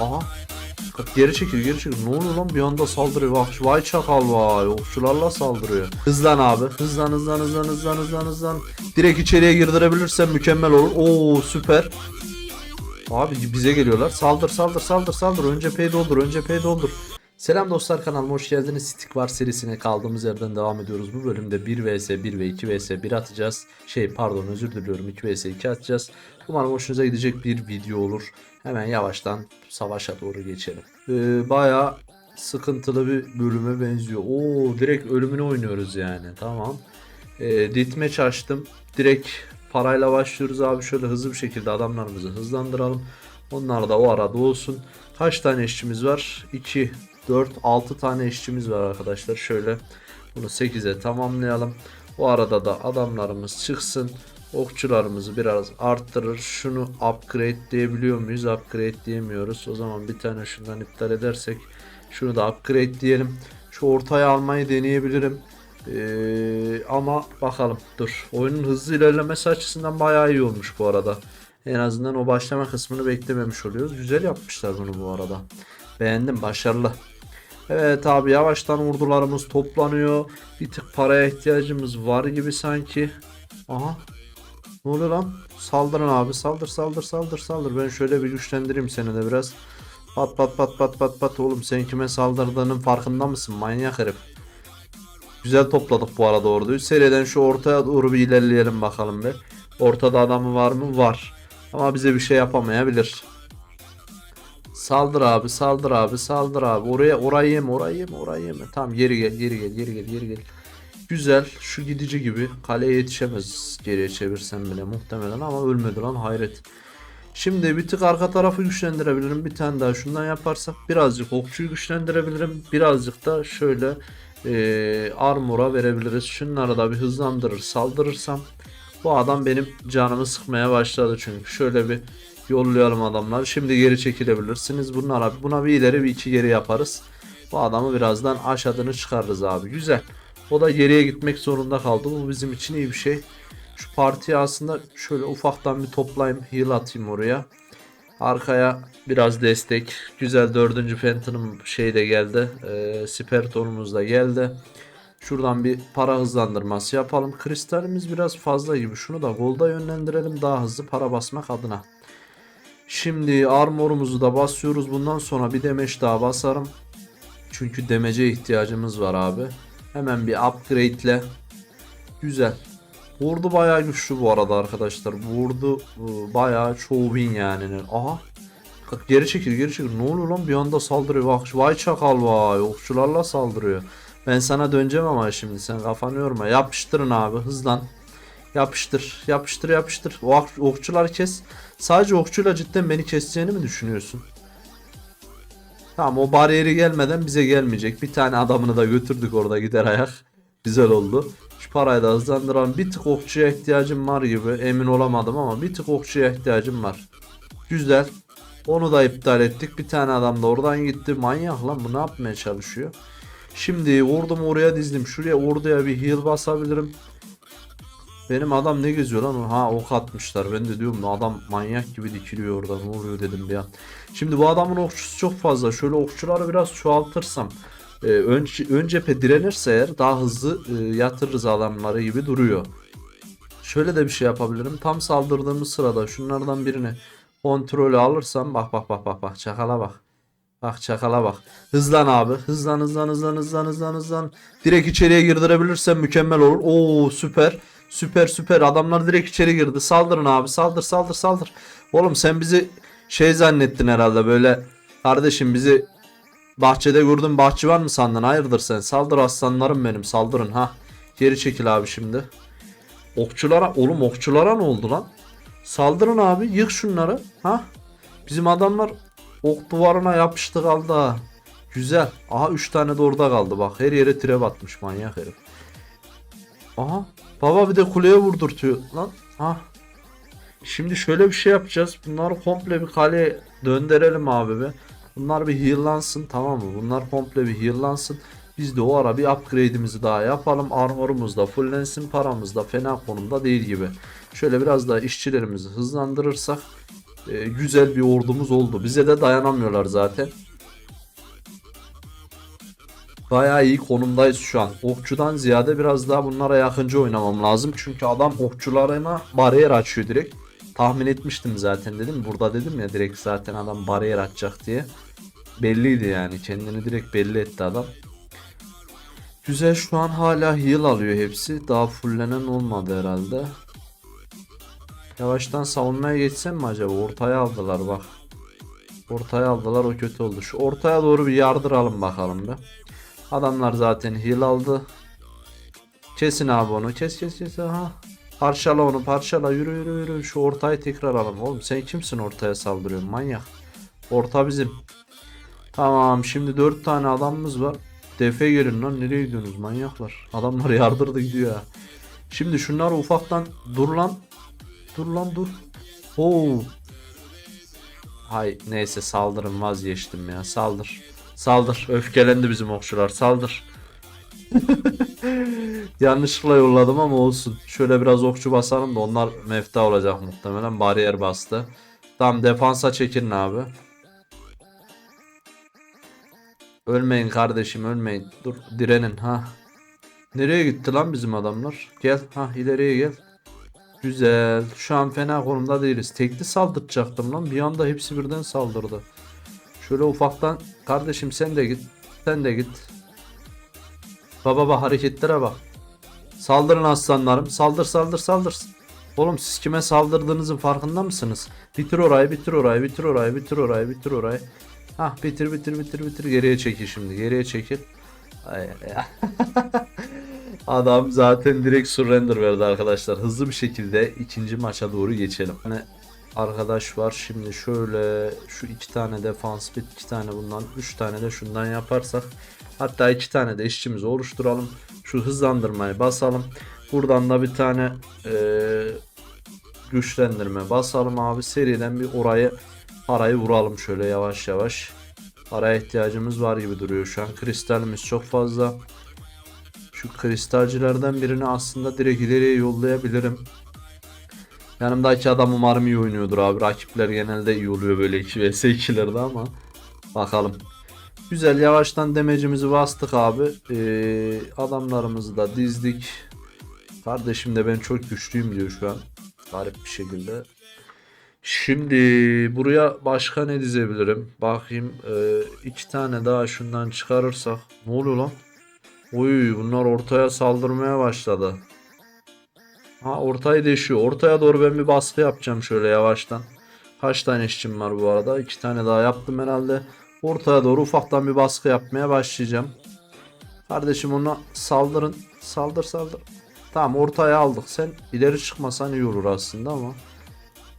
Aha. Bak geri çekil geri çekil. Ne oluyor lan bir anda saldırıyor. Bak vay çakal vay. Okçularla saldırıyor. Hızlan abi. Hızlan hızlan hızlan hızlan hızlan hızlan. Direkt içeriye girdirebilirsen mükemmel olur. Oo süper. Abi bize geliyorlar. Saldır saldır saldır saldır. Önce pay doldur. Önce pay doldur. Selam dostlar kanalıma hoş geldiniz. Stick var serisine kaldığımız yerden devam ediyoruz. Bu bölümde 1 vs 1 ve 2 vs 1 atacağız. Şey pardon özür diliyorum 2 vs 2 atacağız. Umarım hoşunuza gidecek bir video olur. Hemen yavaştan savaşa doğru geçelim. Ee, bayağı sıkıntılı bir bölüme benziyor. Oo direkt ölümünü oynuyoruz yani. Tamam. Ee, ditmeç açtım. Direkt parayla başlıyoruz abi. Şöyle hızlı bir şekilde adamlarımızı hızlandıralım. Onlar da o arada olsun. Kaç tane işçimiz var? 2, 4, 6 tane işçimiz var arkadaşlar. Şöyle bunu 8'e tamamlayalım. O arada da adamlarımız çıksın. Okçularımızı biraz arttırır. Şunu upgrade diyebiliyor muyuz? Upgrade diyemiyoruz. O zaman bir tane şundan iptal edersek şunu da upgrade diyelim. Şu ortaya almayı deneyebilirim. Ee, ama bakalım dur. Oyunun hızlı ilerlemesi açısından bayağı iyi olmuş bu arada. En azından o başlama kısmını beklememiş oluyoruz. Güzel yapmışlar bunu bu arada. Beğendim başarılı. Evet abi yavaştan ordularımız toplanıyor. Bir tık paraya ihtiyacımız var gibi sanki. Aha. Ne oluyor lan? Saldırın abi saldır saldır saldır saldır. Ben şöyle bir güçlendireyim seni de biraz. Pat pat pat pat pat pat oğlum sen kime saldırdığının farkında mısın manyak herif. Güzel topladık bu arada orduyu. Seriden şu ortaya doğru bir ilerleyelim bakalım be. Ortada adamı var mı? Var. Ama bize bir şey yapamayabilir. Saldır abi, saldır abi, saldır abi. Oraya orayı yeme, orayı yeme, orayı yeme. Tamam geri gel, geri gel, geri gel, geri gel. Güzel. Şu gidici gibi kaleye yetişemez geriye çevirsem bile muhtemelen ama ölmedi lan hayret. Şimdi bir tık arka tarafı güçlendirebilirim. Bir tane daha şundan yaparsak birazcık okçuyu güçlendirebilirim. Birazcık da şöyle eee armora verebiliriz. Şunları da bir hızlandırır saldırırsam bu adam benim canımı sıkmaya başladı çünkü. Şöyle bir yollayalım adamlar. Şimdi geri çekilebilirsiniz. Bunlara buna bir ileri bir iki geri yaparız. Bu adamı birazdan aşağıdını çıkarırız abi. Güzel. O da geriye gitmek zorunda kaldı. Bu bizim için iyi bir şey. Şu partiyi aslında şöyle ufaktan bir toplayayım. Heal atayım oraya. Arkaya biraz destek. Güzel dördüncü Phantom'ım şey de geldi. Ee, Sperton'umuz da geldi. Şuradan bir para hızlandırması yapalım. Kristalimiz biraz fazla gibi. Şunu da golda yönlendirelim daha hızlı para basmak adına. Şimdi armorumuzu da basıyoruz. Bundan sonra bir demeç daha basarım. Çünkü demece ihtiyacımız var abi. Hemen bir upgrade'le. Güzel. Vurdu bayağı güçlü bu arada arkadaşlar. Vurdu e, bayağı çoğu bin yani. Aha. Bak geri çekil geri çekil. Ne oluyor lan bir anda saldırıyor. Bak vay çakal vay. Okçularla saldırıyor. Ben sana döneceğim ama şimdi sen kafanı yorma. Yapıştırın abi hızlan. Yapıştır yapıştır yapıştır. O ok- okçular kes. Sadece okçuyla cidden beni keseceğini mi düşünüyorsun? Tamam o bariyeri gelmeden bize gelmeyecek. Bir tane adamını da götürdük orada gider ayak. Güzel oldu. Şu parayı da hızlandıralım. Bir tık okçuya ihtiyacım var gibi. Emin olamadım ama bir tık okçuya ihtiyacım var. Güzel. Onu da iptal ettik. Bir tane adam da oradan gitti. Manyak lan bu ne yapmaya çalışıyor? Şimdi ordumu oraya dizdim. Şuraya orduya bir heal basabilirim. Benim adam ne geziyor lan? Ha ok atmışlar. Ben de diyorum adam manyak gibi dikiliyor orada. Ne oluyor dedim bir an. Şimdi bu adamın okçusu çok fazla. Şöyle okçuları biraz çoğaltırsam. E, ön, ön cephe direnirse eğer daha hızlı e, yatırırız adamları gibi duruyor. Şöyle de bir şey yapabilirim. Tam saldırdığımız sırada şunlardan birini kontrolü alırsam bak bak bak bak bak çakala bak. Bak çakala bak. Hızlan abi. Hızlan hızlan hızlan hızlan hızlan hızlan. Direkt içeriye girdirebilirsen mükemmel olur. Oo süper. Süper süper. Adamlar direkt içeri girdi. Saldırın abi. Saldır saldır saldır. Oğlum sen bizi şey zannettin herhalde böyle. Kardeşim bizi bahçede gördün bahçıvan mı sandın? Hayırdır sen? Saldır aslanlarım benim. Saldırın ha. Geri çekil abi şimdi. Okçulara oğlum okçulara ne oldu lan? Saldırın abi. Yık şunları. Ha? Bizim adamlar ok duvarına yapıştı kaldı ha. Güzel. Aha 3 tane de orada kaldı bak. Her yere trap atmış manyak herif. Aha. Baba bir de kuleye vurdurtuyor lan. Ha. Şimdi şöyle bir şey yapacağız. Bunları komple bir kaleye döndürelim abi be. Bunlar bir heallansın tamam mı? Bunlar komple bir heallansın. Biz de o ara bir upgrade'imizi daha yapalım. Armorumuz da fullensin. Paramız da fena konumda değil gibi. Şöyle biraz daha işçilerimizi hızlandırırsak e, güzel bir ordumuz oldu. Bize de dayanamıyorlar zaten. Bayağı iyi konumdayız şu an. Okçudan ziyade biraz daha bunlara yakınca oynamam lazım. Çünkü adam okçularına bariyer açıyor direkt. Tahmin etmiştim zaten dedim. Burada dedim ya direkt zaten adam bariyer açacak diye. Belliydi yani. Kendini direkt belli etti adam. Güzel şu an hala heal alıyor hepsi. Daha fullenen olmadı herhalde. Yavaştan savunmaya geçsem mi acaba? Ortaya aldılar bak. Ortaya aldılar o kötü oldu. Şu ortaya doğru bir yardıralım bakalım be. Adamlar zaten heal aldı. Kesin abi onu. Kes kes kes. Aha. Parçala onu parçala. Yürü yürü yürü. Şu ortayı tekrar alalım. Oğlum sen kimsin ortaya saldırıyorsun manyak. Orta bizim. Tamam şimdi 4 tane adamımız var. Defe gelin lan nereye gidiyorsunuz manyaklar. Adamlar yardırdı gidiyor ya. Şimdi şunları ufaktan dur lan. Dur lan dur. Oo. Hay neyse saldırın vazgeçtim ya saldır. Saldır. Öfkelendi bizim okçular. Saldır. Yanlışlıkla yolladım ama olsun. Şöyle biraz okçu basalım da onlar mefta olacak muhtemelen. Bariyer bastı. Tamam defansa çekilin abi. Ölmeyin kardeşim ölmeyin. Dur direnin ha. Nereye gitti lan bizim adamlar? Gel ha ileriye gel. Güzel. Şu an fena konumda değiliz. Tekli saldıracaktım lan. Bir anda hepsi birden saldırdı. Şöyle ufaktan kardeşim sen de git. Sen de git. Baba bak hareketlere bak. Saldırın aslanlarım. Saldır saldır saldır. Oğlum siz kime saldırdığınızın farkında mısınız? Bitir orayı bitir orayı bitir orayı bitir orayı bitir orayı. Hah bitir bitir bitir bitir geriye çekil şimdi geriye çekil. Adam zaten direkt surrender verdi arkadaşlar. Hızlı bir şekilde ikinci maça doğru geçelim. Hani arkadaş var şimdi şöyle şu iki tane defans bit iki tane bundan üç tane de şundan yaparsak hatta iki tane de işçimizi oluşturalım. Şu hızlandırmayı basalım. Buradan da bir tane eee, güçlendirme basalım abi seriden bir orayı parayı vuralım şöyle yavaş yavaş. Paraya ihtiyacımız var gibi duruyor şu an. Kristalimiz çok fazla. Şu kristalcilerden birini aslında direkt ileriye yollayabilirim. Yanımdaki adam umarım iyi oynuyordur abi. Rakipler genelde iyi oluyor böyle 2 vs 2'lerde ama bakalım. Güzel yavaştan demecimizi bastık abi. Ee, adamlarımızı da dizdik. Kardeşim de ben çok güçlüyüm diyor şu an. Garip bir şekilde. Şimdi buraya başka ne dizebilirim? Bakayım ee, iki tane daha şundan çıkarırsak. Ne oluyor lan? Oy bunlar ortaya saldırmaya başladı. Ha ortayı deşiyor. Ortaya doğru ben bir baskı yapacağım şöyle yavaştan. Kaç tane işçim var bu arada? İki tane daha yaptım herhalde. Ortaya doğru ufaktan bir baskı yapmaya başlayacağım. Kardeşim ona saldırın. Saldır saldır. Tamam ortaya aldık. Sen ileri çıkmasan iyi olur aslında ama.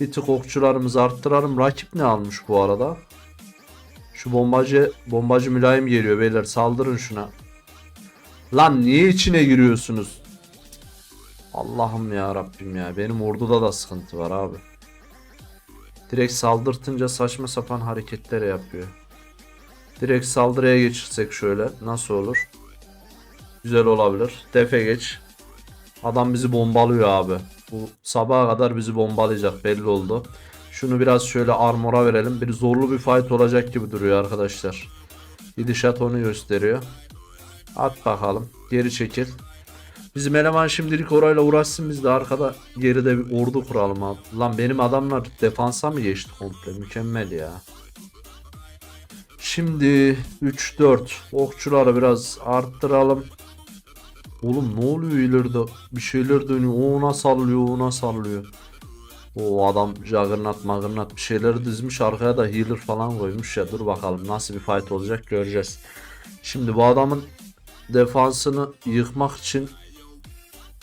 Bir tık okçularımızı arttıralım. Rakip ne almış bu arada? Şu bombacı bombacı mülayim geliyor beyler. Saldırın şuna. Lan niye içine giriyorsunuz? Allah'ım ya Rabbim ya. Benim orduda da sıkıntı var abi. Direkt saldırtınca saçma sapan hareketler yapıyor. Direkt saldırıya geçirsek şöyle nasıl olur? Güzel olabilir. Defe geç. Adam bizi bombalıyor abi. Bu sabaha kadar bizi bombalayacak belli oldu. Şunu biraz şöyle armora verelim. Bir zorlu bir fight olacak gibi duruyor arkadaşlar. Gidişat onu gösteriyor. At bakalım. Geri çekil. Bizim eleman şimdilik orayla uğraşsın biz de arkada geride bir ordu kuralım abi. Lan benim adamlar defansa mı geçti komple? Mükemmel ya. Şimdi 3-4 okçuları biraz arttıralım. Oğlum ne oluyor ileride? Bir şeyler dönüyor. Ona sallıyor, ona sallıyor. O adam Juggernaut, Maggernaut bir şeyler dizmiş. Arkaya da healer falan koymuş ya. Dur bakalım nasıl bir fight olacak göreceğiz. Şimdi bu adamın defansını yıkmak için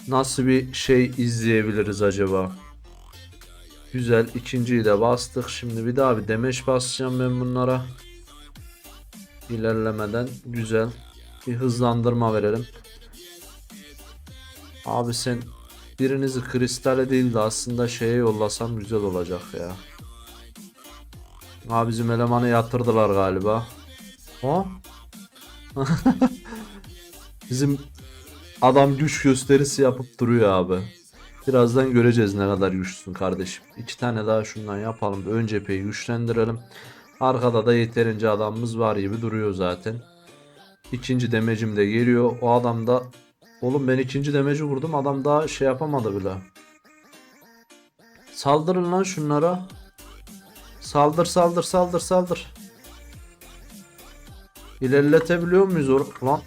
nasıl bir şey izleyebiliriz acaba? Güzel ikinciyi de bastık. Şimdi bir daha bir demeç basacağım ben bunlara. İlerlemeden güzel bir hızlandırma verelim. Abi sen birinizi kristale değil de aslında şeye yollasam güzel olacak ya. Abi bizim elemanı yatırdılar galiba. O? Bizim adam güç gösterisi yapıp duruyor abi. Birazdan göreceğiz ne kadar güçlüsün kardeşim. İki tane daha şundan yapalım. Ön cepheyi güçlendirelim. Arkada da yeterince adamımız var gibi duruyor zaten. İkinci demecim de geliyor. O adam da Oğlum ben ikinci demeci vurdum. Adam daha şey yapamadı bile. Saldırın lan şunlara. Saldır saldır saldır saldır. İlerletebiliyor muyuz lan?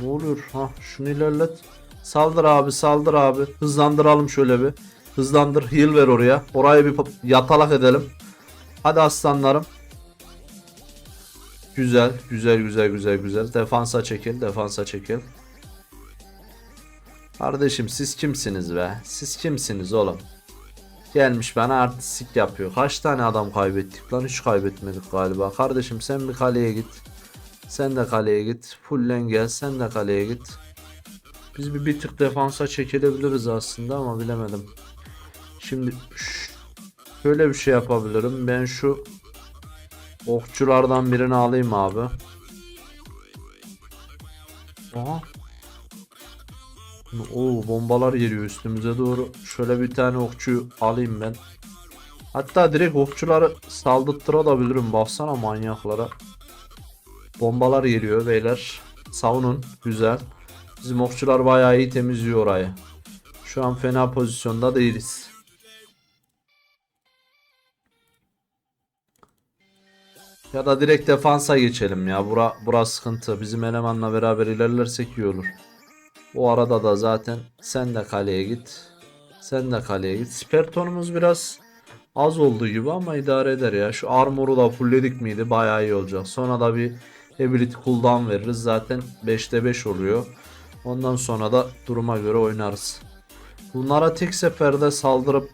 Ne oluyor? Ha şunu ilerlet. Saldır abi saldır abi. Hızlandıralım şöyle bir. Hızlandır. Heal ver oraya. Orayı bir yatalak edelim. Hadi aslanlarım. Güzel, güzel, güzel, güzel, güzel. Defansa çekil, defansa çekil. Kardeşim siz kimsiniz be? Siz kimsiniz oğlum? Gelmiş bana artistik yapıyor. Kaç tane adam kaybettik lan? Hiç kaybetmedik galiba. Kardeşim sen bir kaleye git. Sen de kaleye git. Fullen gel. Sen de kaleye git. Biz bir, bir tık defansa çekilebiliriz aslında ama bilemedim. Şimdi şöyle bir şey yapabilirim. Ben şu okçulardan birini alayım abi. Aha. Oo bombalar geliyor üstümüze doğru. Şöyle bir tane okçu alayım ben. Hatta direkt okçuları saldırttırabilirim. Baksana manyaklara. Bombalar geliyor beyler. Savunun. Güzel. Bizim okçular bayağı iyi temizliyor orayı. Şu an fena pozisyonda değiliz. Ya da direkt defansa geçelim ya. Bura, bura sıkıntı. Bizim elemanla beraber ilerlersek iyi olur. O arada da zaten sen de kaleye git. Sen de kaleye git. Spertonumuz biraz az olduğu gibi ama idare eder ya. Şu armoru da fullledik miydi bayağı iyi olacak. Sonra da bir ability cooldown veririz. Zaten 5'te 5 oluyor. Ondan sonra da duruma göre oynarız. Bunlara tek seferde saldırıp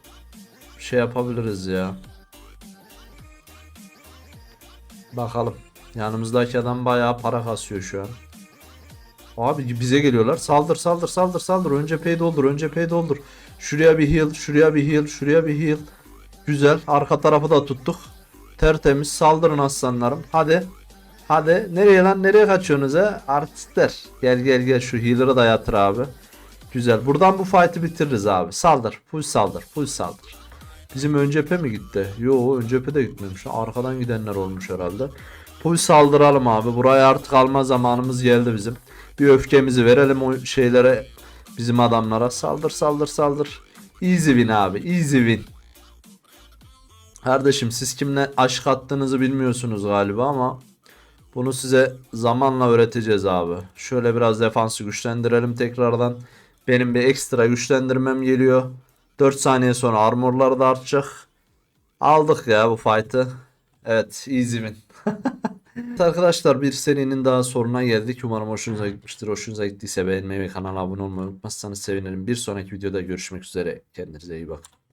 şey yapabiliriz ya. Bakalım. Yanımızdaki adam bayağı para kasıyor şu an. Abi bize geliyorlar. Saldır saldır saldır saldır. Önce cepheyi doldur. Önce cepheyi doldur. Şuraya bir heal. Şuraya bir heal. Şuraya bir heal. Güzel. Arka tarafı da tuttuk. Tertemiz. Saldırın aslanlarım. Hadi. Hadi. Nereye lan? Nereye kaçıyorsunuz he? Artistler. Gel gel gel. Şu healer'ı da yatır abi. Güzel. Buradan bu fight'ı bitiririz abi. Saldır. Full saldır. Full saldır. Bizim ön cephe mi gitti? Yo ön cephe de gitmemiş. Arkadan gidenler olmuş herhalde. Full saldıralım abi. Buraya artık alma zamanımız geldi bizim. Bir öfkemizi verelim o şeylere bizim adamlara. Saldır saldır saldır. Easy win abi. Easy win. Kardeşim siz kimle aşk attığınızı bilmiyorsunuz galiba ama bunu size zamanla öğreteceğiz abi. Şöyle biraz defansı güçlendirelim tekrardan. Benim bir ekstra güçlendirmem geliyor. 4 saniye sonra armorlar da artacak. Aldık ya bu fight'ı. Evet easy win. Arkadaşlar bir serinin daha sonuna geldik. Umarım hoşunuza gitmiştir. Hoşunuza gittiyse beğenmeyi ve kanala abone olmayı unutmazsanız sevinirim. Bir sonraki videoda görüşmek üzere. Kendinize iyi bakın.